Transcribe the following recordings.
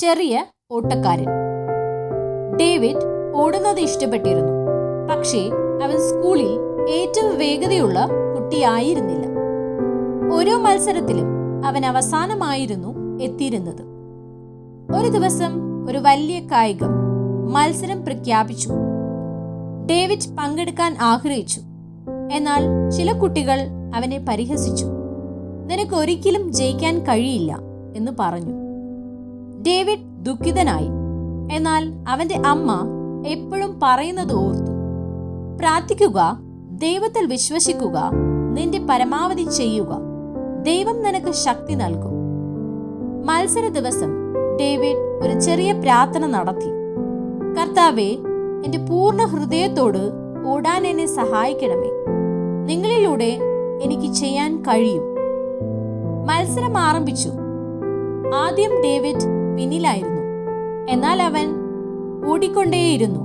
ചെറിയ ഓട്ടക്കാരൻ. ഡേവിഡ് ഓടുന്നത് ഇഷ്ടപ്പെട്ടിരുന്നു. പക്ഷേ അവൻ സ്കൂളിൽ ഏറ്റവും വേഗതയുള്ള കുട്ടിയായിരുന്നില്ല. ഓരോ മത്സരത്തിലും അവൻ അവസാനമായിരുന്നു എത്തിയിരുന്നത്. ഒരു ദിവസം ഒരു വലിയ കായികം മത്സരം പ്രഖ്യാപിച്ചു. ഡേവിഡ് പങ്കെടുക്കാൻ ആഗ്രഹിച്ചു. എന്നാൽ ചില കുട്ടികൾ അവനെ പരിഹസിച്ചു. നിനക്ക് ഒരിക്കലും ജയിക്കാൻ കഴിയില്ല എന്ന് പറഞ്ഞു. ഡേവിഡ് ദുഃഖിതനായി. എന്നാൽ അവന്റെ അമ്മ എപ്പോഴും പറയുന്നത് ഓർത്തു പ്രാർത്ഥിക്കുക ദൈവത്തിൽ വിശ്വസിക്കുക നിന്റെ പരമാവധി ചെയ്യുക. ദൈവം നിനക്ക് ശക്തി നൽകും. മത്സര ദിവസം ഡേവിഡ് ഒരു ചെറിയ പ്രാർത്ഥന നടത്തി. കർത്താവെ എന്റെ പൂർണ ഹൃദയത്തോട് ഓടാൻ എന്നെ സഹായിക്കണമേ. നിങ്ങളിലൂടെ എനിക്ക് ചെയ്യാൻ കഴിയും. മത്സരം ആരംഭിച്ചു. ആദ്യം ഡേവിഡ് പിന്നിലായിരുന്നു. എന്നാൽ അവൻ ഓടിക്കൊണ്ടേയിരുന്നു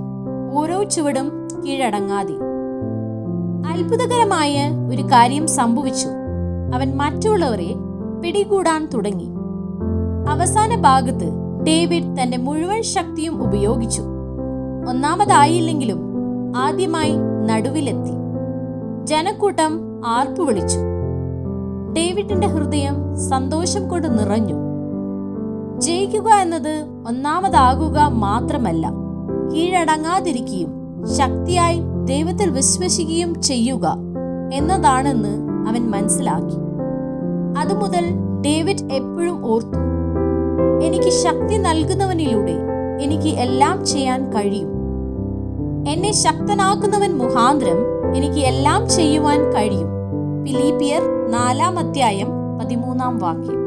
ഓരോ ചുവടും കീഴടങ്ങാതെ. അത്ഭുതകരമായ ഒരു കാര്യം സംഭവിച്ചു. അവൻ മറ്റുള്ളവരെ പിടികൂടാൻ തുടങ്ങി. അവസാന ഭാഗത്ത് ഡേവിഡ് തന്റെ മുഴുവൻ ശക്തിയും ഉപയോഗിച്ചു. ഒന്നാമതായില്ലെങ്കിലും ആദ്യമായി നടുവിലെത്തി. ജനക്കൂട്ടം ആർപ്പു വിളിച്ചു ഡേവിഡിന്റെ ഹൃദയം സന്തോഷം കൊണ്ട് നിറഞ്ഞു. ജയിക്കുക എന്നത് ഒന്നാമതാകുക മാത്രമല്ല. കീഴടങ്ങാതിരിക്കുകയും ശക്തിയായി ദൈവത്തിൽ വിശ്വസിക്കുകയും ചെയ്യുക എന്നതാണെന്ന് അവൻ മനസ്സിലാക്കി. അതുമുതൽ ഡേവിഡ് എപ്പോഴും ഓർത്തു എനിക്ക് ശക്തി നൽകുന്നവനിലൂടെ എനിക്ക് എല്ലാം ചെയ്യാൻ കഴിയും. എന്നെ ശക്തനാക്കുന്നവൻ മുഖാന്തരം എനിക്ക് എല്ലാം ചെയ്യുവാൻ കഴിയും. ഫിലീപ്പിയർ നാലാം അധ്യായം പതിമൂന്നാം വാക്യം.